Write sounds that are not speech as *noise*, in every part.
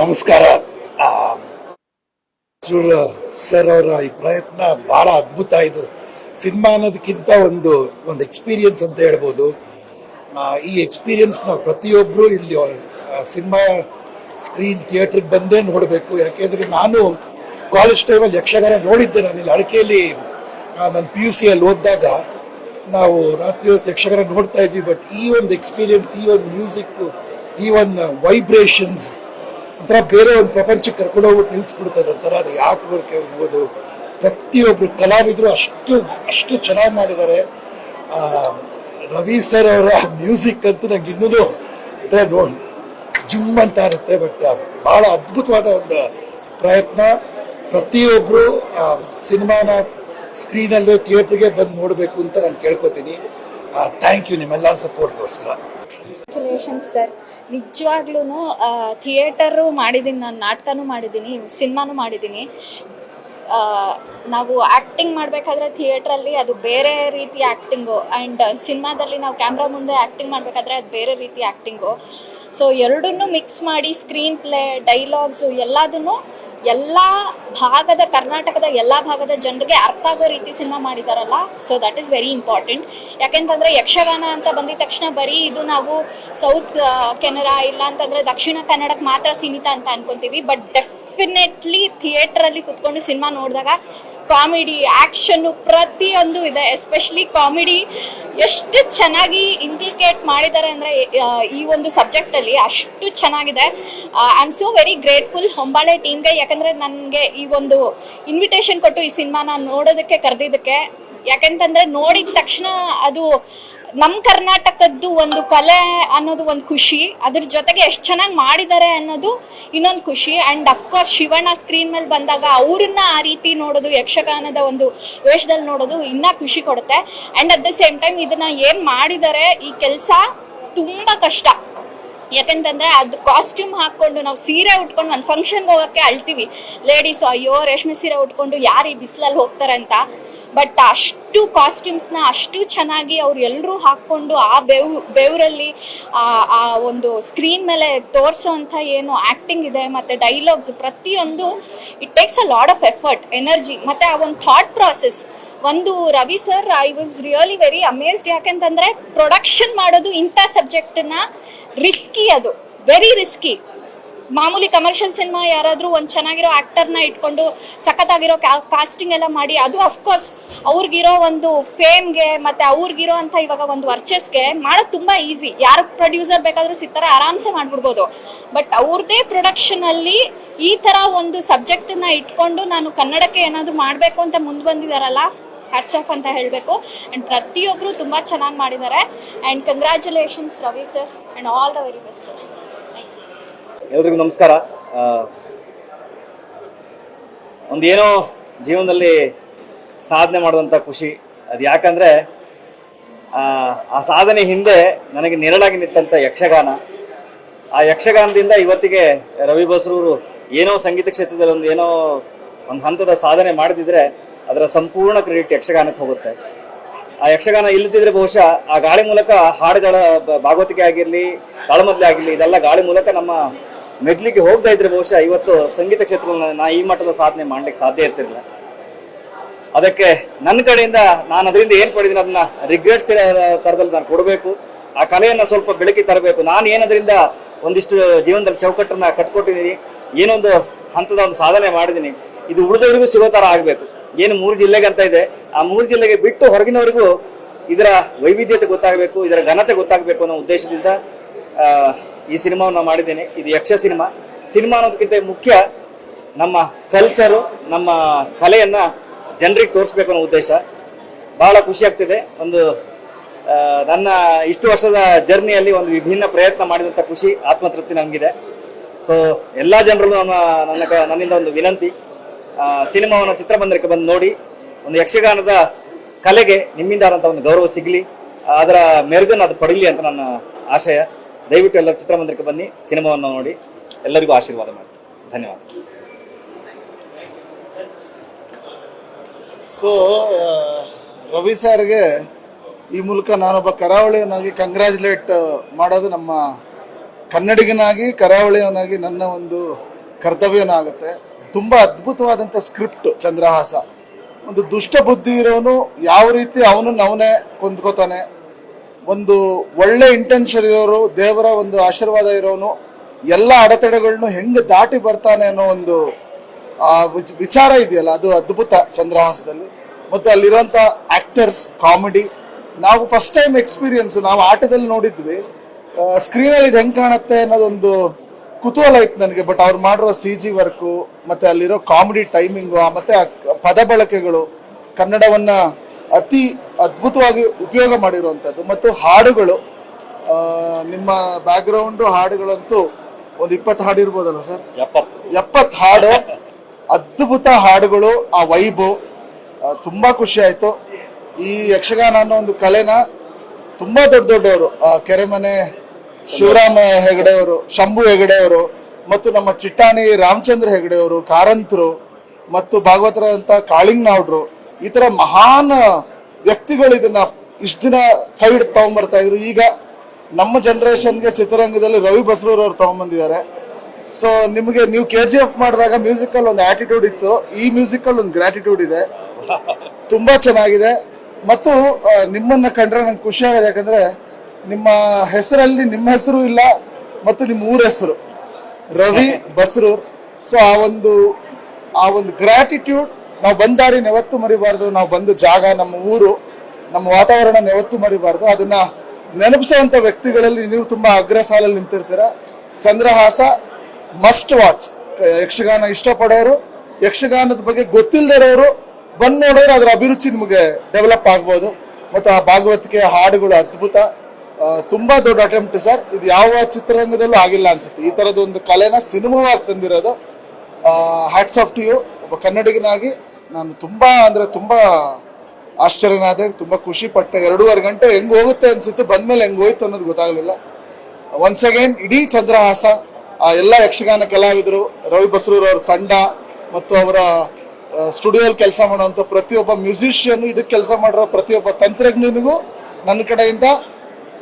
ನಮಸ್ಕಾರ. ಸರ್ ಅವರ ಈ ಪ್ರಯತ್ನ ಬಹಳ ಅದ್ಭುತ ಇದು. ಸಿನಿಮಾ ಅನ್ನೋದಕ್ಕಿಂತ ಒಂದು ಒಂದು ಎಕ್ಸ್ಪೀರಿಯನ್ಸ್ ಅಂತ ಹೇಳ್ಬೋದು. ಈ ಎಕ್ಸ್ಪೀರಿಯನ್ಸ್ ನಾವು ಪ್ರತಿಯೊಬ್ಬರು ಇಲ್ಲಿ ಸಿನಿಮಾ ಸ್ಕ್ರೀನ್ ಥಿಯೇಟ್ರಿಗೆ ಬಂದೇ ನೋಡಬೇಕು. ಯಾಕೆಂದರೆ ನಾನು ಕಾಲೇಜ್ ಟೈಮಲ್ಲಿ ಯಕ್ಷಗಾನ ನೋಡಿದ್ದೆ ನಾನು. ಇಲ್ಲಿ ಅಡಿಕೆಯಲ್ಲಿ ನಾನು ಪಿ ಯು ಸಿಯಲ್ಲಿ ಓದಿದಾಗ ನಾವು ರಾತ್ರಿ ಹೊತ್ತು ಯಕ್ಷಗಾನ ನೋಡ್ತಾ ಇದ್ವಿ. ಬಟ್ ಈ ಒಂದು ಎಕ್ಸ್ಪೀರಿಯನ್ಸ್ ಈ ಒಂದು ಮ್ಯೂಸಿಕ್ ಈ ಒಂದು ವೈಬ್ರೇಷನ್ಸ್ ಒಂಥರ ಬೇರೆ ಒಂದು ಪ್ರಪಂಚಕ್ಕೆ ಕರ್ಕೊಂಡು ಹೋಗ್ಬಿಟ್ಟು ನಿಲ್ಲಿಸ್ಬಿಡ್ತದೆ ಒಂಥರ. ಅದು ಆರ್ಟ್ ವರ್ಕ್ ಇರ್ಬೋದು ಪ್ರತಿಯೊಬ್ಬರು ಕಲಾವಿದರು ಅಷ್ಟು ಅಷ್ಟು ಚೆನ್ನಾಗಿ ಮಾಡಿದ್ದಾರೆ. ರವಿ ಸರ್ ಅವರ ಮ್ಯೂಸಿಕ್ ಅಂತೂ ನಂಗೆ ಇನ್ನೂ ಒಂಥರ ನೋಡಿ ಜಿಮ್ ಅಂತ ಇರುತ್ತೆ ಬಟ್ ಭಾಳ ಅದ್ಭುತವಾದ ಒಂದು ಪ್ರಯತ್ನ. ಪ್ರತಿಯೊಬ್ಬರು ಸಿನಿಮಾನ ಸ್ಕ್ರೀನಲ್ಲೂ ಥಿಯೇಟ್ರಿಗೆ ಬಂದು ನೋಡಬೇಕು ಅಂತ ನಾನು ಕೇಳ್ಕೊತೀನಿ. ಥ್ಯಾಂಕ್ ಯು ನಿಮ್ಮೆಲ್ಲರ ಸಪೋರ್ಟ್ಗೋಸ್ಕರ ಸರ್ ನಿಜವಾಗ್ಲೂ ಥಿಯೇಟರು ಮಾಡಿದ್ದೀನಿ ನಾನು ನಾಟಕನೂ ಮಾಡಿದ್ದೀನಿ ಸಿನಿಮಾನೂ ಮಾಡಿದ್ದೀನಿ ನಾವು ಆ್ಯಕ್ಟಿಂಗ್ ಮಾಡಬೇಕಾದ್ರೆ ಥಿಯೇಟ್ರಲ್ಲಿ ಅದು ಬೇರೆ ರೀತಿ ಆ್ಯಕ್ಟಿಂಗು ಆ್ಯಂಡ್ ಸಿನಿಮಾದಲ್ಲಿ ನಾವು ಕ್ಯಾಮ್ರಾ ಮುಂದೆ ಆ್ಯಕ್ಟಿಂಗ್ ಮಾಡಬೇಕಾದ್ರೆ ಅದು ಬೇರೆ ರೀತಿ ಆ್ಯಕ್ಟಿಂಗು ಸೊ, ಎರಡನ್ನೂ ಮಿಕ್ಸ್ ಮಾಡಿ ಸ್ಕ್ರೀನ್ ಪ್ಲೇ, ಡೈಲಾಗ್ಸು ಎಲ್ಲದನ್ನು ಎಲ್ಲ ಭಾಗದ ಕರ್ನಾಟಕದ ಎಲ್ಲ ಭಾಗದ ಜನರಿಗೆ ಅರ್ಥ ಆಗೋ ರೀತಿ ಸಿನಿಮಾ ಮಾಡಿದಾರಲ್ಲ so that is very important ಯಾಕೆಂತಂದ್ರೆ ಯಕ್ಷಗಾನ ಅಂತ ಬಂದಿದ ತಕ್ಷಣ ಬರೀ ಇದು ನಾವು ಸೌತ್ ಕೆನರಾ ಇಲ್ಲ ಅಂತಂದ್ರೆ ದಕ್ಷಿಣ ಕನ್ನಡಕ್ಕೆ ಮಾತ್ರ ಸೀಮಿತ ಅಂತ ಅನ್ಕೊಂತೀವಿ. ಬಟ್ ಡೆಫಿನೆಟ್ಲಿ ಥಿಯೇಟ್ರಲ್ಲಿ ಕುತ್ಕೊಂಡು ಸಿನಿಮಾ ನೋಡಿದಾಗ ಕಾಮಿಡಿ ಆ್ಯಕ್ಷನ್ನು ಪ್ರತಿಯೊಂದು ಇದೆ. ಎಸ್ಪೆಷಲಿ ಕಾಮಿಡಿ ಎಷ್ಟು ಚೆನ್ನಾಗಿ ಇಂಪ್ಲಿಕೇಟ್ ಮಾಡಿದ್ದಾರೆ ಅಂದರೆ ಈ ಒಂದು ಸಬ್ಜೆಕ್ಟಲ್ಲಿ ಅಷ್ಟು ಚೆನ್ನಾಗಿದೆ. I am so very grateful Hombale ಟೀಮ್ಗೆ ಯಾಕಂದರೆ ನನಗೆ ಈ ಒಂದು ಇನ್ವಿಟೇಷನ್ ಕೊಟ್ಟು ಈ ಸಿನಿಮಾನ ನೋಡೋದಕ್ಕೆ, ಕರೆದಿದ್ದಕ್ಕೆ, ಯಾಕಂತಂದರೆ ನೋಡಿದ ತಕ್ಷಣ ಅದು ನಮ್ಮ ಕರ್ನಾಟಕದ್ದು ಒಂದು ಕಲೆ ಅನ್ನೋದು ಒಂದು ಖುಷಿ. ಅದ್ರ ಜೊತೆಗೆ ಎಷ್ಟು ಚೆನ್ನಾಗಿ ಮಾಡಿದ್ದಾರೆ ಅನ್ನೋದು ಇನ್ನೊಂದು ಖುಷಿ. ಆ್ಯಂಡ್ ಅಫ್ಕೋರ್ಸ್ ಶಿವಣ್ಣ ಸ್ಕ್ರೀನ್ ಮೇಲೆ ಬಂದಾಗ ಅವ್ರನ್ನ ಆ ರೀತಿ ನೋಡೋದು, ಯಕ್ಷಗಾನದ ಒಂದು ವೇಷದಲ್ಲಿ ನೋಡೋದು ಇನ್ನೂ ಖುಷಿ ಕೊಡುತ್ತೆ. And at the same time ಇದನ್ನ ಏನು ಮಾಡಿದ್ದಾರೆ, ಈ ಕೆಲಸ ತುಂಬ ಕಷ್ಟ. ಯಾಕಂತಂದ್ರೆ ಅದು ಕಾಸ್ಟ್ಯೂಮ್ ಹಾಕೊಂಡು ನಾವು ಸೀರೆ ಉಟ್ಕೊಂಡು ಒಂದು ಫಂಕ್ಷನ್ಗೆ ಹೋಗೋಕ್ಕೆ ಅಳ್ತೀವಿ. ಲೇಡೀಸ್ ಅಯ್ಯೋ, ರೇಷ್ಮೆ ಸೀರೆ ಉಟ್ಕೊಂಡು ಯಾರು ಈ ಬಿಸಿಲಲ್ಲಿ ಹೋಗ್ತಾರೆ ಅಂತ? ಬಟ್ ಅಷ್ಟು ಕಾಸ್ಟ್ಯೂಮ್ಸ್ನ ಅಷ್ಟು ಚೆನ್ನಾಗಿ ಅವ್ರು ಎಲ್ಲರೂ ಹಾಕ್ಕೊಂಡು ಆ ಬೆವ್, ಬೆವರಲ್ಲಿ ಆ ಒಂದು ಸ್ಕ್ರೀನ್ ಮೇಲೆ ತೋರಿಸೋ ಅಂಥ ಏನು ಆ್ಯಕ್ಟಿಂಗ್ ಇದೆ ಮತ್ತು ಡೈಲಾಗ್ಸ್ ಪ್ರತಿಯೊಂದು it takes a lot of effort energy ಮತ್ತು ಆ ಒಂದು ಥಾಟ್ ಪ್ರಾಸೆಸ್ ಒಂದು Ravi sir I was really very amazed ಯಾಕೆಂತಂದ್ರೆ ಪ್ರೊಡಕ್ಷನ್ ಮಾಡೋದು ಇಂಥ ಸಬ್ಜೆಕ್ಟನ್ನ ರಿಸ್ಕಿ ಅದು. ವೆರಿ ರಿಸ್ಕಿ ಮಾಮೂಲಿ ಕಮರ್ಷಿಯಲ್ ಸಿನಿಮಾ ಯಾರಾದರೂ ಒಂದು ಚೆನ್ನಾಗಿರೋ ಆ್ಯಕ್ಟರ್ನ ಇಟ್ಕೊಂಡು ಸಖತ್ತಾಗಿರೋ ಕಾಸ್ಟಿಂಗ್ ಎಲ್ಲ ಮಾಡಿ, ಅದು ಅಫ್ಕೋರ್ಸ್ ಅವ್ರಿಗಿರೋ ಒಂದು ಫೇಮ್ಗೆ ಮತ್ತು ಅವ್ರಿಗಿರೋ ಅಂಥ ಇವಾಗ ಒಂದು ವರ್ಚಸ್ಗೆ ಮಾಡೋದು ತುಂಬ ಈಸಿ ಯಾರು ಪ್ರೊಡ್ಯೂಸರ್ ಬೇಕಾದರೂ ಸಿಗ್ತಾರೆ ಆರಾಮ್ಸೆ ಮಾಡಿಬಿಡ್ಬೋದು. ಬಟ್ ಅವ್ರದ್ದೇ ಪ್ರೊಡಕ್ಷನಲ್ಲಿ ಈ ಥರ ಒಂದು ಸಬ್ಜೆಕ್ಟನ್ನ ಇಟ್ಕೊಂಡು ನಾನು ಕನ್ನಡಕ್ಕೆ ಏನಾದರೂ ಮಾಡಬೇಕು ಅಂತ ಮುಂದೆ ಬಂದಿದ್ದಾರಲ್ಲ ಹ್ಯಾಟ್ಸ್ ಆಫ್ ಅಂತ ಹೇಳಬೇಕು. ಆ್ಯಂಡ್ ಪ್ರತಿಯೊಬ್ಬರು ತುಂಬ ಚೆನ್ನಾಗಿ ಮಾಡಿದ್ದಾರೆ. And congratulations Ravi sir and all the very best sir ಎಲ್ರಿಗೂ ನಮಸ್ಕಾರ. ಒಂದೇನೋ ಜೀವನದಲ್ಲಿ ಸಾಧನೆ ಮಾಡುವಂಥ ಖುಷಿ. ಅದು ಯಾಕಂದರೆ, ಆ ಸಾಧನೆ ಹಿಂದೆ ನನಗೆ ನೆರಳಾಗಿ ನಿಂತಂಥ ಯಕ್ಷಗಾನ. ಆ ಯಕ್ಷಗಾನದಿಂದ ಇವತ್ತಿಗೆ ರವಿ ಬಸ್ರೂರು ಏನೋ ಸಂಗೀತ ಕ್ಷೇತ್ರದಲ್ಲಿ ಒಂದು ಏನೋ ಒಂದು ಹಂತದ ಸಾಧನೆ ಮಾಡದಿದ್ರೆ ಅದರ ಸಂಪೂರ್ಣ ಕ್ರೆಡಿಟ್ ಯಕ್ಷಗಾನಕ್ಕೆ ಹೋಗುತ್ತೆ. ಆ ಯಕ್ಷಗಾನ ಇಲ್ಲದಿದ್ರೆ ಬಹುಶಃ ಆ ಗಾಳಿ ಮೂಲಕ ಹಾಡುಗಳ ಭಾಗವತಿಕೆ ಆಗಿರಲಿ, ತಾಳಮದ್ಲೆ ಆಗಿರಲಿ, ಇದೆಲ್ಲ ಗಾಳಿ ಮೂಲಕ ನಮ್ಮ ಮೆದ್ಲಿಗೆ ಹೋಗ್ತಾ ಇದ್ರೆ ಬಹುಶಃ ಇವತ್ತು ಸಂಗೀತ ಕ್ಷೇತ್ರವನ್ನು ನಾ ಈ ಮಟ್ಟದ ಸಾಧನೆ ಮಾಡ್ಲಿಕ್ಕೆ ಸಾಧ್ಯ ಇರ್ತಿರಲಿಲ್ಲ. ಅದಕ್ಕೆ ನನ್ನ ಕಡೆಯಿಂದ ನಾನು ಅದರಿಂದ ಏನು ಪಡೆದಿನ ಅದನ್ನ ರಿಗ್ರೆಟ್ಸ್ ಥರದಲ್ಲಿ ನಾನು ಕೊಡಬೇಕು. ಆ ಕಲೆಯನ್ನ ಸ್ವಲ್ಪ ಬೆಳಕಿ ತರಬೇಕು. ನಾನು ಏನದರಿಂದ ಒಂದಿಷ್ಟು ಜೀವನದಲ್ಲಿ ಚೌಕಟ್ಟನ್ನ ಕಟ್ಕೊಟ್ಟಿದ್ದೀನಿ. ಏನೊಂದು ಹಂತದ ಒಂದು ಸಾಧನೆ ಮಾಡಿದ್ದೀನಿ. ಇದು ಉಳಿದವರಿಗೂ ಸಿಗೋ ಥರ ಆಗಬೇಕು. ಏನು ಮೂರು ಜಿಲ್ಲೆಗೆ ಅಂತ ಇದೆ. ಆ ಮೂರು ಜಿಲ್ಲೆಗೆ ಬಿಟ್ಟು ಹೊರಗಿನವರಿಗೂ ಇದರ ವೈವಿಧ್ಯತೆ ಗೊತ್ತಾಗಬೇಕು, ಇದರ ಘನತೆ ಗೊತ್ತಾಗಬೇಕು ಅನ್ನೋ ಉದ್ದೇಶದಿಂದ ಈ ಸಿನಿಮಾವನ್ನು ಮಾಡಿದ್ದೇನೆ. ಇದು ಯಕ್ಷ ಸಿನಿಮಾ. ಸಿನಿಮಾ ಅನ್ನೋದಕ್ಕಿಂತ ಮುಖ್ಯ ನಮ್ಮ ಕಲ್ಚರು ನಮ್ಮ ಕಲೆಯನ್ನು ಜನರಿಗೆ ತೋರಿಸ್ಬೇಕು ಅನ್ನೋ ಉದ್ದೇಶ. ಬಹಳ ಖುಷಿ ಆಗ್ತಿದೆ. ಒಂದು ನನ್ನ ಇಷ್ಟು ವರ್ಷದ ಜರ್ನಿಯಲ್ಲಿ ಒಂದು ವಿಭಿನ್ನ ಪ್ರಯತ್ನ ಮಾಡಿದಂಥ ಖುಷಿ, ಆತ್ಮತೃಪ್ತಿ ನಮಗಿದೆ. ಸೊ ಎಲ್ಲ ಜನರಲ್ಲೂ ನನ್ನ ನನ್ನ ನನ್ನಿಂದ ಒಂದು ವಿನಂತಿ. ಸಿನಿಮಾವನ್ನು ಚಿತ್ರಮಂದಿರಕ್ಕೆ ಬಂದು ನೋಡಿ, ಒಂದು ಯಕ್ಷಗಾನದ ಕಲೆಗೆ ನಿಮ್ಮಿಂದ ಆದಂಥ ಒಂದು ಗೌರವ ಸಿಗಲಿ, ಅದರ ಮೆರುಗನ್ನು ಅದು ಪಡೀಲಿ ಅಂತ ನನ್ನ ಆಶಯ. ದಯವಿಟ್ಟು ಎಲ್ಲರೂ ಚಿತ್ರಮಂದಿರಕ್ಕೆ ಬನ್ನಿ, ಸಿನಿಮಾವನ್ನು ನೋಡಿ, ಎಲ್ಲರಿಗೂ ಆಶೀರ್ವಾದ ಮಾಡಿ. ಧನ್ಯವಾದ. ಸೊ ರವಿ ಸರ್ಗೆ ಈ ಮೂಲಕ ನಾನೊಬ್ಬ ಕರಾವಳಿಯವನಾಗಿ ಕಂಗ್ರ್ಯಾಚುಲೇಟ್ ಮಾಡೋದು ನಮ್ಮ ಕನ್ನಡಿಗನಾಗಿ ಕರಾವಳಿಯವನಾಗಿ ನನ್ನ ಒಂದು ಕರ್ತವ್ಯನಾಗುತ್ತೆ. ತುಂಬ ಅದ್ಭುತವಾದಂಥ ಸ್ಕ್ರಿಪ್ಟ್ ಚಂದ್ರಹಾಸ. ಒಂದು ದುಷ್ಟ ಬುದ್ಧಿ ಇರೋನು ಯಾವ ರೀತಿ ಅವನನ್ನು ಅವನೇ ಕೊಂದ್ಕೋತಾನೆ ಒಂದು ಒಳ್ಳೆ ಇಂಟೆನ್ಷನ್ ಇರೋರು, ದೇವರ ಒಂದು ಆಶೀರ್ವಾದ ಇರೋನು, ಎಲ್ಲ ಅಡೆತಡೆಗಳನ್ನು ಹೆಂಗೆ ದಾಟಿ ಬರ್ತಾನೆ ಅನ್ನೋ ಒಂದು, ಆ, ವಿಚ್- ವಿಚಾರ ಇದೆಯಲ್ಲ, ಅದು ಅದ್ಭುತ ಚಂದ್ರಹಾಸದಲ್ಲಿ. ಮತ್ತು ಅಲ್ಲಿರುವಂಥ ಆಕ್ಟರ್ಸ್ ಕಾಮಿಡಿ ನಾವು ಫಸ್ಟ್ ಟೈಮ್ ಎಕ್ಸ್ಪೀರಿಯನ್ಸ್ ನಾವು ಆಟದಲ್ಲಿ ನೋಡಿದ್ವಿ. ಸ್ಕ್ರೀನಲ್ಲಿ ಇದು ಹೆಂಗೆ ಕಾಣುತ್ತೆ ಅನ್ನೋದೊಂದು ಕುತೂಹಲ ಇತ್ತು ನನಗೆ ಬಟ್ ಅವ್ರು ಮಾಡಿರೋ ಸಿ ಜಿ ವರ್ಕು ಮತ್ತು ಅಲ್ಲಿರೋ ಕಾಮಿಡಿ ಟೈಮಿಂಗು ಮತ್ತು ಆ, ಪದ ಬಳಕೆಗಳು ಕನ್ನಡವನ್ನ ಅತಿ ಅದ್ಭುತವಾಗಿ ಉಪಯೋಗ ಮಾಡಿರುವಂಥದ್ದು. ಮತ್ತು ಹಾಡುಗಳು ನಿಮ್ಮ ಬ್ಯಾಕ್ಗ್ರೌಂಡು ಹಾಡುಗಳಂತೂ ಒಂದು ಇಪ್ಪತ್ತು ಹಾಡು ಇರ್ಬೋದಲ್ಲ ಸರ್? ಎಪ್ಪತ್ತು. ಎಪ್ಪತ್ತು ಹಾಡು ಅದ್ಭುತ ಹಾಡುಗಳು ಆ ವೈಬು ತುಂಬ ಖುಷಿ ಆಯ್ತು. ಈ ಯಕ್ಷಗಾನ ಅನ್ನೋ ಒಂದು ಕಲೆನ ತುಂಬಾ ದೊಡ್ಡ ದೊಡ್ಡವರು ಕೆರೆಮನೆ ಶಿವರಾಮ ಹೆಗಡೆ ಅವರು ಶಂಭು ಹೆಗಡೆ ಅವರು ಮತ್ತು ನಮ್ಮ ಚಿಟ್ಟಾಣಿ ರಾಮಚಂದ್ರ ಹೆಗಡೆ ಅವರು ಕಾರಂತರು ಮತ್ತು ಕಾಳಿಂಗ್ ನಾವ್ಡ್ರು ಈ ಥರ ಮಹಾನ್ ವ್ಯಕ್ತಿಗಳು ಇದನ್ನ ಇಷ್ಟ ದಿನ ಹಿಡಿದು ತಗೊಂಡ್ಬರ್ತಾ ಇದ್ರು. ಈಗ ನಮ್ಮ ಜನರೇಷನ್ಗೆ ಚಿತ್ರರಂಗದಲ್ಲಿ ರವಿ ಬಸರೂರ್ ಅವ್ರು ತಗೊಂಡ್ಬಂದಿದ್ದಾರೆ ಸೊ ನಿಮಗೆ ನೀವು ಕೆ ಜಿ ಎಫ್ ಮಾಡಿದಾಗ ಮ್ಯೂಸಿಕಲ್ ಒಂದು ಆಟಿಟ್ಯೂಡ್ ಇತ್ತು. ಈ ಮ್ಯೂಸಿಕಲ್ ಒಂದು ಗ್ರಾಟಿಟ್ಯೂಡ್ ಇದೆ. ತುಂಬಾ ಚೆನ್ನಾಗಿದೆ. ಮತ್ತು ನಿಮ್ಮನ್ನ ಕಂಡ್ರೆ ನಂಗೆ ಖುಷಿ ಆಗಿದೆ ಯಾಕಂದ್ರೆ ನಿಮ್ಮ ಹೆಸರಲ್ಲಿ ನಿಮ್ಮ ಹೆಸರು ಇಲ್ಲ ಮತ್ತು ನಿಮ್ಮ ಊರ ಹೆಸರು. ರವಿ ಬಸ್ರೂರ್. ಸೊ ಆ ಒಂದು ಆ ಒಂದು ಗ್ರಾಟಿಟ್ಯೂಡ್ ನಾವು ಬಂದ ದಾರಿನ ಯಾವತ್ತೂ ಮರಿಬಾರ್ದು. ನಾವು ಬಂದ ಜಾಗ, ನಮ್ಮ ಊರು, ನಮ್ಮ ವಾತಾವರಣ ನೆವತ್ತು ಮರಿಬಾರ್ದು. ಅದನ್ನ ನೆನಪಿಸುವಂತ ವ್ಯಕ್ತಿಗಳಲ್ಲಿ ನೀವು ತುಂಬಾ ಅಗ್ರ ಸಾಲಲ್ಲಿ ನಿಂತಿರ್ತೀರ. ಚಂದ್ರಹಾಸ ಮಸ್ಟ್ ವಾಚ್ ಯಕ್ಷಗಾನ ಇಷ್ಟಪಡೋರು, ಯಕ್ಷಗಾನದ ಬಗ್ಗೆ ಗೊತ್ತಿಲ್ಲದಿರೋರು ಬಂದು ನೋಡೋರು ಅದರ ಅಭಿರುಚಿ ನಿಮಗೆ ಡೆವಲಪ್ ಆಗ್ಬೋದು. ಮತ್ತು ಆ ಭಾಗವತಿಕೆ ಹಾಡುಗಳು ಅದ್ಭುತ. ತುಂಬಾ ದೊಡ್ಡ ಅಟೆಂಪ್ಟ್ ಸರ್. ಇದು ಯಾವ ಚಿತ್ರರಂಗದಲ್ಲೂ ಆಗಿಲ್ಲ ಅನ್ಸುತ್ತೆ. ಈ ತರದ ಒಂದು ಕಲೆನ ಸಿನಿಮಾವಾಗಿ ತಂದಿರೋದು ಹ್ಯಾಟ್ಸ್ ಆಫ್ ಟು ಯು ಒಬ್ಬ ಕನ್ನಡಿಗನಾಗಿ ನಾನು ತುಂಬ ಅಂದ್ರೆ ತುಂಬಾ ಆಶ್ಚರ್ಯನಾದೆ ತುಂಬಾ ಖುಷಿ ಪಟ್ಟೆ. ಎರಡೂವರೆ ಗಂಟೆ ಹೆಂಗ್ ಹೋಗುತ್ತೆ ಅನ್ಸುತ್ತೆ, ಬಂದ್ಮೇಲೆ ಹೆಂಗೆ ಹೋಯ್ತು ಅನ್ನೋದು ಗೊತ್ತಾಗ್ಲಿಲ್ಲ. ಒನ್ಸ್ ಅಗೇನ್ ಇಡೀ ಚಂದ್ರಹಾಸ, ಆ ಎಲ್ಲ ಯಕ್ಷಗಾನ ಕಲಾವಿದರು, ರವಿ ಬಸರೂರು ಅವ್ರ ತಂಡ ಮತ್ತು ಅವರ ಸ್ಟುಡಿಯೋಲ್ಲಿ ಕೆಲಸ ಮಾಡುವಂಥ ಪ್ರತಿಯೊಬ್ಬ ಮ್ಯೂಸಿಷಿಯನ್ನು ಇದಕ್ಕೆ ಕೆಲಸ ಮಾಡಿರೋ ಪ್ರತಿಯೊಬ್ಬ ತಂತ್ರಜ್ಞನಿಗೂ ನನ್ನ ಕಡೆಯಿಂದ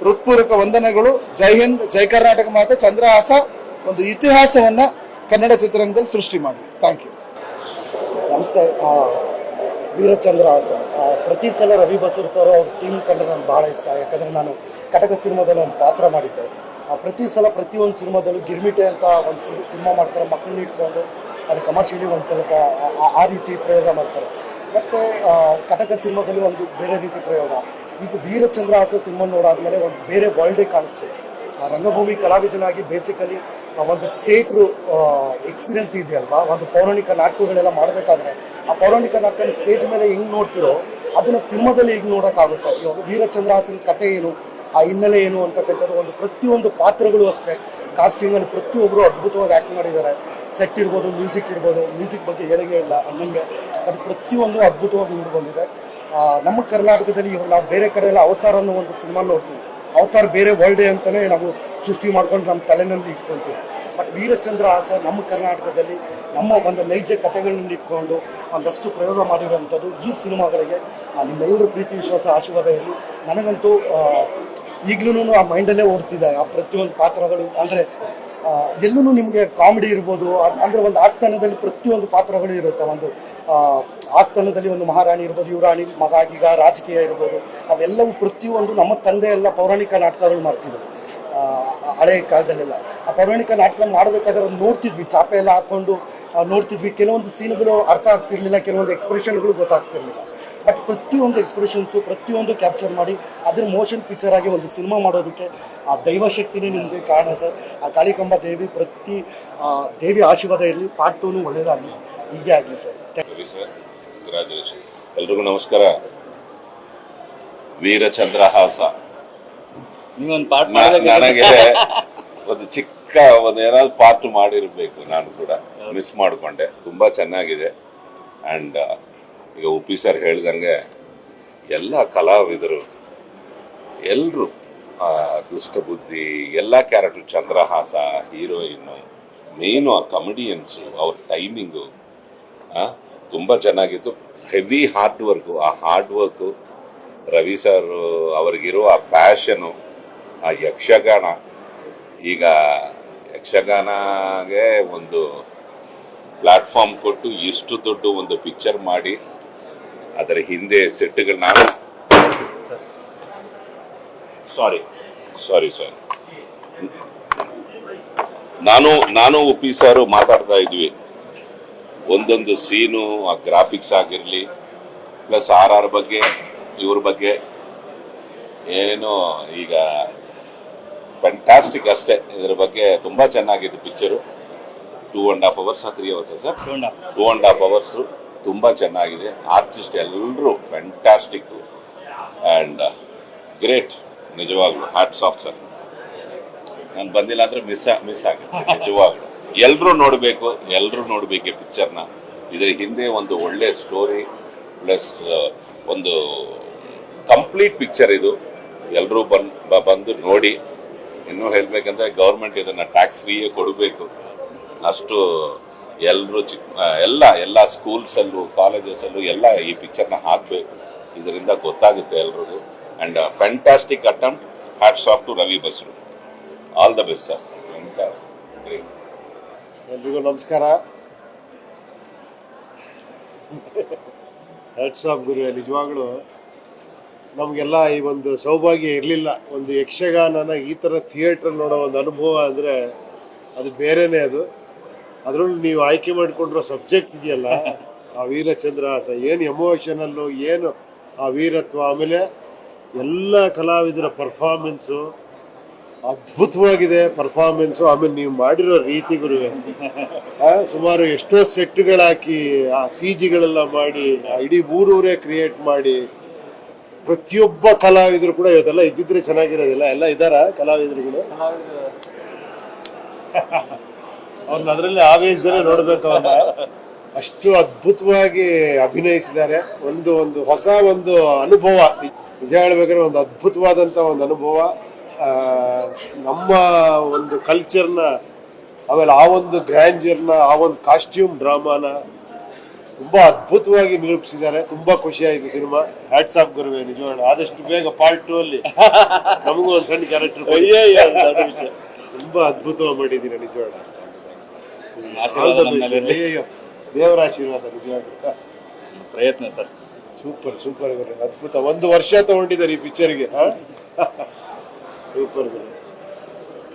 ಹೃತ್ಪೂರ್ವಕ ವಂದನೆಗಳು. ಜೈ ಹಿಂದ್, ಜೈ ಕರ್ನಾಟಕ ಮಾತೆ. ಚಂದ್ರಹಾಸ ಒಂದು ಇತಿಹಾಸವನ್ನು ಕನ್ನಡ ಚಿತ್ರರಂಗದಲ್ಲಿ ಸೃಷ್ಟಿ ಮಾಡಿ. ಥ್ಯಾಂಕ್ ಯು ನಮಸ್ತೆ. ವೀರಚಂದ್ರ ಸರ್. ಪ್ರತಿ ಸಲ ರವಿ ಬಸೂರ್ ಸರ್ ಅವ್ರ ಟೀಮ್ ಕಂಡ್ರೆ ನನಗೆ ಭಾಳ ಇಷ್ಟ. ಯಾಕಂದರೆ ನಾನು ಕಟಕ ಸಿನಿಮಾದಲ್ಲಿ ಒಂದು ಪಾತ್ರ ಮಾಡಿದ್ದೆ. ಪ್ರತಿ ಸಲ ಪ್ರತಿಯೊಂದು ಸಿನಿಮಾದಲ್ಲೂ ಗಿರ್ಮಿಟೆ ಅಂತ ಒಂದು ಸಿನಿಮಾ ಮಾಡ್ತಾರೆ. ಮಕ್ಕಳನ್ನ ಇಟ್ಕೊಂಡು ಅದು ಕಮರ್ಷಿಯಲಿ ಒಂದು ಸ್ವಲ್ಪ, ಆ- ರೀತಿ ಪ್ರಯೋಗ ಮಾಡ್ತಾರೆ. ಮತ್ತು ಕಟಕ ಸಿನಿಮಾದಲ್ಲಿ ಒಂದು ಬೇರೆ ರೀತಿ ಪ್ರಯೋಗ. ಈಗ ವೀರಚಂದ್ರ ಹಾಸ ಸಿನಿಮಾ ನೋಡಾದ್ಮೇಲೆ ಒಂದು ಬೇರೆ ವರ್ಲ್ಡೇ ಕಾಣಿಸ್ತು. ರಂಗಭೂಮಿ ಕಲಾವಿದನಾಗಿ ಬೇಸಿಕಲಿ ಒಂದು ಥಿಯೇಟ್ರು ಎಕ್ಸ್ಪೀರಿಯನ್ಸ್ ಇದೆಯಲ್ವಾ? ಒಂದು ಪೌರಾಣಿಕ ನಾಟಕಗಳೆಲ್ಲ ಮಾಡಬೇಕಾದ್ರೆ ಆ ಪೌರಾಣಿಕ ನಾಟಕ ಸ್ಟೇಜ್ ಮೇಲೆ ಹೆಂಗೆ ನೋಡ್ತಿರೋ, ಅದನ್ನು ಸಿನಿಮಾದಲ್ಲಿ ಈಗ ನೋಡೋಕ್ಕಾಗುತ್ತೆ? ಇವಾಗ ವೀರಚಂದ್ರಹಾಸನ ಕಥೆ ಏನು, ಆ ಹಿನ್ನೆಲೆ ಏನು ಅಂತಕ್ಕಂಥದ್ದು ಒಂದು ಪ್ರತಿಯೊಂದು ಪಾತ್ರಗಳು ಅಷ್ಟೇ. ಕಾಸ್ಟಿಂಗಲ್ಲಿ ಪ್ರತಿಯೊಬ್ಬರು ಅದ್ಭುತವಾಗಿ ಆ್ಯಕ್ಟ್ ಮಾಡಿದ್ದಾರೆ. ಸೆಟ್ ಇರ್ಬೋದು ಮ್ಯೂಸಿಕ್ ಇರ್ಬೋದು ಮ್ಯೂಸಿಕ್ ಬಗ್ಗೆ ಹೇಳಿಗೆ ಇಲ್ಲ, ಅನ್ನಂಗೆ. ಅದು ಪ್ರತಿಯೊಂದು ಅದ್ಭುತವಾಗಿ ಮೂಡಿ ಬಂದಿದೆ ನಮ್ಮ ಕರ್ನಾಟಕದಲ್ಲಿ ಇವಾಗ ನಾವು ಬೇರೆ ಕಡೆ ಎಲ್ಲ ಅವತಾರ ಅನ್ನೋ ಒಂದು ಸಿನಿಮಾ ನೋಡ್ತೀವಿ. ಅವತಾರ ಬೇರೆ ವರ್ಲ್ಡ್ ಅಂತಲೇ ನಾವು ಸೃಷ್ಟಿ ಮಾಡ್ಕೊಂಡು ನಮ್ಮ ತಲೆನಲ್ಲಿ ಇಟ್ಕೊತೀವಿ. ಬಟ್ ವೀರಚಂದ್ರ ಆಸ ನಮ್ಮ ಕರ್ನಾಟಕದಲ್ಲಿ ನಮ್ಮ ಒಂದು ನೈಜ ಕಥೆಗಳನ್ನ ಇಟ್ಕೊಂಡು ಒಂದಷ್ಟು ಪ್ರಯೋಗ ಮಾಡಿರುವಂಥದ್ದು ಈ ಸಿನಿಮಾಗಳಿಗೆ. ನಿಮ್ಮೆಲ್ಲರ ಪ್ರೀತಿ, ವಿಶ್ವಾಸ, ಆಶೀರ್ವಾದ ಇರಲಿ. ನನಗಂತೂ ಈಗಲೂ ಆ ಮೈಂಡಲ್ಲೇ ಓಡ್ತಿದೆ. ಆ ಪ್ರತಿಯೊಂದು ಪಾತ್ರಗಳು ಅಂದರೆ ಎಲ್ಲೂ ನಿಮಗೆ ಕಾಮಿಡಿ ಇರ್ಬೋದು. ಅಂದರೆ ಒಂದು ಆಸ್ಥಾನದಲ್ಲಿ ಪ್ರತಿಯೊಂದು ಪಾತ್ರಗಳು ಇರುತ್ತೆ. ಒಂದು ಆಸ್ಥಾನದಲ್ಲಿ ಒಂದು ಮಹಾರಾಣಿ ಇರ್ಬೋದು, ಯುವರಾಣಿ ಮಗ ಈಗ ರಾಜಕೀಯ ಇರ್ಬೋದು. ಅವೆಲ್ಲವೂ ಪ್ರತಿಯೊಂದು ನಮ್ಮ ತಂದೆ ಎಲ್ಲ ಪೌರಾಣಿಕ ನಾಟಕಗಳು ಮಾಡ್ತಿದ್ರು ಹಳೆ ಹಳೆಯ ಕಾಲದಲ್ಲೆಲ್ಲ. ಆ ಪೌರಾಣಿಕ ನಾಟಕ ಮಾಡಬೇಕಾದ್ರೆ ನೋಡ್ತಿದ್ವಿ. ಚಾಪೆ ಎಲ್ಲ ಹಾಕೊಂಡು ನೋಡ್ತಿದ್ವಿ. ಕೆಲವೊಂದು ಸೀನ್ಗಳು ಅರ್ಥ ಆಗ್ತಿರ್ಲಿಲ್ಲ, ಕೆಲವೊಂದು ಎಕ್ಸ್ಪ್ರೆಷನ್ಗಳು ಗೊತ್ತಾಗ್ತಿರ್ಲಿಲ್ಲ. ಬಟ್ ಪ್ರತಿಯೊಂದು ಎಕ್ಸ್ಪ್ರೆಷನ್ಸು ಪ್ರತಿಯೊಂದು ಕ್ಯಾಪ್ಚರ್ ಮಾಡಿ ಅದನ್ನ ಮೋಷನ್ ಪಿಕ್ಚರ್ ಆಗಿ ಒಂದು ಸಿನಿಮಾ ಮಾಡೋದಕ್ಕೆ ಆ ದೈವಶಕ್ತಿನೇ ನಿಮಗೆ ಕಾರಣ ಸರ್ ಆ ಕಾಳಿಕಂಬ ದೇವಿ ಪ್ರತಿ ಆ, ದೇವಿ ಆಶೀರ್ವಾದ ಇರಲಿ ಪಾರ್ಟ್ ಟೂನು ಒಳ್ಳೆಯದಾಗಲಿ ಹೀಗೆ ಆಗಲಿ ಸರ್ ಎಲ್ರಿಗೂ ನಮಸ್ಕಾರ. ವೀರಚಂದ್ರಹಾಸ. ನೀವೊಂದು ಪಾಠ ನ- ನನಗೆ *laughs* ಒಂದು ಚಿಕ್ಕ ಒಂದು ಏನಾದ್ರು ಪಾರ್ಟ್ ಮಾಡಿರ್ಬೇಕು ನಾನು ಕೂಡ. ಮಿಸ್ ಮಾಡಿಕೊಂಡೆ. ತುಂಬಾ ಚೆನ್ನಾಗಿದೆ. ಅಂಡ್ ಈಗ ಉಪ್ಪಿ ಸರ್ ಹೇಳ್ದಂಗೆ ಎಲ್ಲ ಕಲಾವಿದರು ಎಲ್ಲರೂ ದುಷ್ಟ ಬುದ್ಧಿ ಎಲ್ಲ ಕ್ಯಾರೆಕ್ಟರ್, ಚಂದ್ರಹಾಸ, ಹೀರೋಯಿನ್ನು ಮೇನು ಆ ಕಮಿಡಿಯನ್ಸು, ಅವ್ರ ಟೈಮಿಂಗು ತುಂಬ ಚೆನ್ನಾಗಿತ್ತು. Heavy hard work. ಆ ಹಾರ್ಡ್ ವರ್ಕು ರವಿ ಸರ್ ಅವ್ರಿಗಿರೋ ಆ ಪ್ಯಾಷನು, ಆ ಯಕ್ಷಗಾನ, ಈಗ ಯಕ್ಷಗಾನಗೆ ಒಂದು ಪ್ಲಾಟ್ಫಾರ್ಮ್ ಕೊಟ್ಟು ಇಷ್ಟು ದೊಡ್ಡ ಒಂದು ಪಿಕ್ಚರ್ ಮಾಡಿ ಅದರ ಹಿಂದೆ ಸೆಟ್ಗಳು ನಾನು ಸಾರಿ. ಸಾರಿ ಸಾರಿ ನಾನು ನಾನು ಉಪ್ಪಿ ಸಾರು ಮಾತಾಡ್ತಾ ಇದ್ವಿ. ಒಂದೊಂದು ಸೀನು ಆ ಗ್ರಾಫಿಕ್ಸ್ ಆಗಿರಲಿ ಪ್ಲಸ್ ಆರ್ ಆರ್ ಬಗ್ಗೆ ಇವ್ರ ಬಗ್ಗೆ. ಏನು ಈಗ ಫ್ಯಾಂಟಾಸ್ಟಿಕ್ ಅಷ್ಟೇ. ಇದರ ಬಗ್ಗೆ ತುಂಬ ಚೆನ್ನಾಗಿತ್ತು picture two and half hours three hours sir two and half hours ತುಂಬ ಚೆನ್ನಾಗಿದೆ. ಆರ್ಟಿಸ್ಟ್ ಎಲ್ಲರೂ ಫ್ಯಾಂಟಾಸ್ಟಿಕ್ಕು ಆ್ಯಂಡ್ ಗ್ರೇಟ್ ನಿಜವಾಗ್ಲು. ಹ್ಯಾಟ್ಸ್ ಆಫ್ ಸರ್ ನಾನು ಬಂದಿಲ್ಲ ಅಂದರೆ ಮಿಸ್ ಮಿಸ್ ಆಗುತ್ತೆ ನಿಜವಾಗ್ಲು. ಎಲ್ಲರೂ ನೋಡಬೇಕು ಎಲ್ಲರೂ ನೋಡಬೇಕು ಈ ಪಿಕ್ಚರ್ನ ಇದರ ಹಿಂದೆ ಒಂದು ಒಳ್ಳೆ ಸ್ಟೋರಿ ಪ್ಲಸ್ ಒಂದು ಕಂಪ್ಲೀಟ್ ಪಿಕ್ಚರ್ ಇದು. ಎಲ್ಲರೂ ಬಂದು ಬಂದು ನೋಡಿ. ಇನ್ನೂ ಹೇಳಬೇಕಂದ್ರೆ ಗೌರ್ಮೆಂಟ್ ಇದನ್ನ ಟ್ಯಾಕ್ಸ್ ಫ್ರೀಯೇ ಕೊಡಬೇಕು. ಅಷ್ಟು ಎಲ್ಲರೂ ಚಿಕ್ಕ ಎಲ್ಲ ಎಲ್ಲ ಸ್ಕೂಲ್ಸಲ್ಲೂ ಕಾಲೇಜಸಲ್ಲೂ ಎಲ್ಲ ಈ ಪಿಕ್ಚರ್ನ ಹಾಕಬೇಕು. ಇದರಿಂದ ಗೊತ್ತಾಗುತ್ತೆ ಎಲ್ರಿಗೂ. And fantastic attempt hats off to Ravi Basrur all the best sir ಎಲ್ರಿಗೂ ನಮಸ್ಕಾರ. ಹ್ಯಾಟ್ಸ್ ಆಫ್ ಗುರು ನಿಜವಾಗ್ಲೂ ನಮಗೆಲ್ಲ ಈ ಒಂದು ಸೌಭಾಗ್ಯ ಇರಲಿಲ್ಲ. ಒಂದು ಯಕ್ಷಗಾನನ ಈ ಥರ ಥಿಯೇಟ್ರ್ ನೋಡೋ ಒಂದು ಅನುಭವ ಅಂದರೆ ಅದು ಬೇರೆಯೇ ಅದು. ಅದರಲ್ಲೂ ನೀವು ಆಯ್ಕೆ ಮಾಡಿಕೊಂಡಿರೋ ಸಬ್ಜೆಕ್ಟ್ ಇದೆಯಲ್ಲ ಆ ವೀರಚಂದ್ರ ಹಾಸ ಏನು ಎಮೋಷನಲ್ಲು ಏನು ಆ ವೀರತ್ವ ಆಮೇಲೆ ಎಲ್ಲ ಕಲಾವಿದರ ಪರ್ಫಾರ್ಮೆನ್ಸು ಅದ್ಭುತವಾಗಿದೆ ಪರ್ಫಾರ್ಮೆನ್ಸು ಆಮೇಲೆ ನೀವು ಮಾಡಿರೋ ರೀತಿ ಗುರುವೆ ಆ, ಸುಮಾರು ಎಷ್ಟೋ ಸೆಟ್ಗಳಾಕಿ ಆ ಸಿ ಜಿಗಳೆಲ್ಲ ಮಾಡಿ ಆ ಇಡೀ ಊರೂರೇ ಕ್ರಿಯೇಟ್ ಮಾಡಿ ಪ್ರತಿಯೊಬ್ಬ ಕಲಾವಿದರು ಕೂಡ ಇವತ್ತೆಲ್ಲ ಇದ್ದಿದ್ರೆ ಚೆನ್ನಾಗಿರೋದಿಲ್ಲ. ಎಲ್ಲ ಇದ್ದಾರ ಕಲಾವಿದರುಗಳು? ಅವ್ರನ್ನ ಅದರಲ್ಲಿ ಆವೇಶದಲ್ಲೇ ನೋಡಬೇಕು ಅವ್ರನ್ನ ಅಷ್ಟು ಅದ್ಭುತವಾಗಿ ಅಭಿನಯಿಸಿದ್ದಾರೆ. ಒಂದು ಒಂದು ಹೊಸ ಒಂದು ಅನುಭವ. ನಿಜ ಹೇಳ್ಬೇಕಾದ್ರೆ ಒಂದು ಅದ್ಭುತವಾದಂಥ ಒಂದು ಅನುಭವ. ನಮ್ಮ ಒಂದು ಕಲ್ಚರ್ನ ಆಮೇಲೆ ಆ ಒಂದು ಗ್ರ್ಯಾಂಜರ್ನ ಆ ಒಂದು ಕಾಸ್ಟ್ಯೂಮ್ ಡ್ರಾಮಾನ ತುಂಬಾ ಅದ್ಭುತವಾಗಿ ನಿರೂಪಿಸಿದ್ದಾರೆ. ತುಂಬಾ ಖುಷಿ ಆಯ್ತು ಸಿನಿಮಾ. ಹ್ಯಾಟ್ಸ್ ಆಫ್ ಗುರುವೆ ನಿಜವಾಗ್ಲೂ. ಆದಷ್ಟು ಬೇಗ ಪಾರ್ಟ್ ಟೂ ಅಲ್ಲಿ ನಮಗೂ ಒಂದು ಸಣ್ಣ ಕ್ಯಾರೆಕ್ಟರ್ ತುಂಬಾ ಅದ್ಭುತವಾಗಿ ಮಾಡಿದ್ದೀರಾ ನಿಜವಾಗ್ಲೂ. ಆಶೀರ್ವಾದ ನಮ್ಮ ಮೇಲೆ ಇರ್ಲಿ. ಅಯ್ಯಯ್ಯೋ, ದೇವರ ಆಶೀರ್ವಾದ ನಿಜವಾಗ್ಲೂ ಪ್ರಯತ್ನ ಸರ್. ಸೂಪರ್ ಸೂಪರ್ ಗುರು. ಅದ್ಭುತ. ಒಂದು ವರ್ಷ ತಗೊಂಡಿದ್ದಾರೆ ಈ ಪಿಕ್ಚರ್ಗೆ ಸೂಪರ್ ಗುರು.